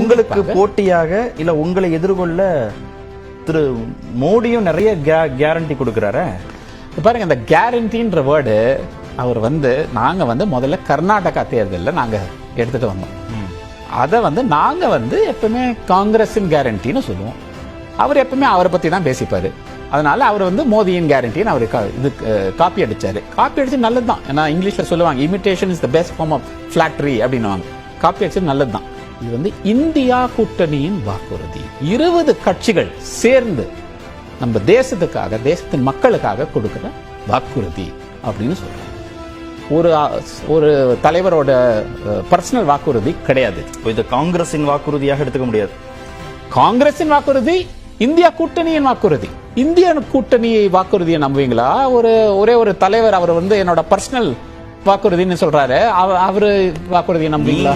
உங்களுக்கு போட்டியாக இல்ல உங்களை எதிர்கொள்ள திரு மோடியும் நிறைய கேரண்டி கொடுக்கறாரே? பாருங்க இந்த கேரண்டின்ற வேர்டு அவர் வந்து நாங்க வந்து முதல்ல கர்நாடகா தேர்தலில் நாங்க எடுத்துட்டு வந்தோம். அதை வந்து நாங்க வந்து எப்பவுமே காங்கிரஸின் கேரண்டின்னு சொல்லுவோம். அவர் எப்பவுமே அவரை பத்தி தான் பேசிப்பாரு. அதனால அவர் வந்து மோதியின் கேரண்டின்னு அவர் இது காப்பி அடிச்சாரு. காப்பி அடிச்சு நல்லதுதான். ஏன்னா இங்கிலீஷ்ல சொல்லுவாங்க imitation is the best form of flattery அப்படின்னுவாங்க. காப்பி அடிச்சது நல்லதுதான். இது வந்து இந்தியா கூட்டணியின் வாக்குறுதி. இருபது கட்சிகள் சேர்ந்து நம்ம தேசத்துக்காக தேசத்தின் மக்களுக்காக கொடுக்கிற வாக்குறுதி அப்படின்னு சொல்றோம் ஒரு ஒரு தலைவரோட பர்சனல் வாக்குறுதி கிடையாது. இது காங்கிரசின் வாக்குறுதியாக எடுத்துக்க முடியாது. காங்கிரசின் வாக்குறுதி இந்தியா கூட்டணியின் வாக்குறுதி. இந்திய கூட்டணி வாக்குறுதியை நம்புவீங்களா? ஒரு ஒரே ஒரு தலைவர் அவர் வந்து என்னோட பர்சனல் வாக்குறுதின்னு சொல்றாரு. அவ- அவரு வாக்குறுதியை நம்புவீங்களா?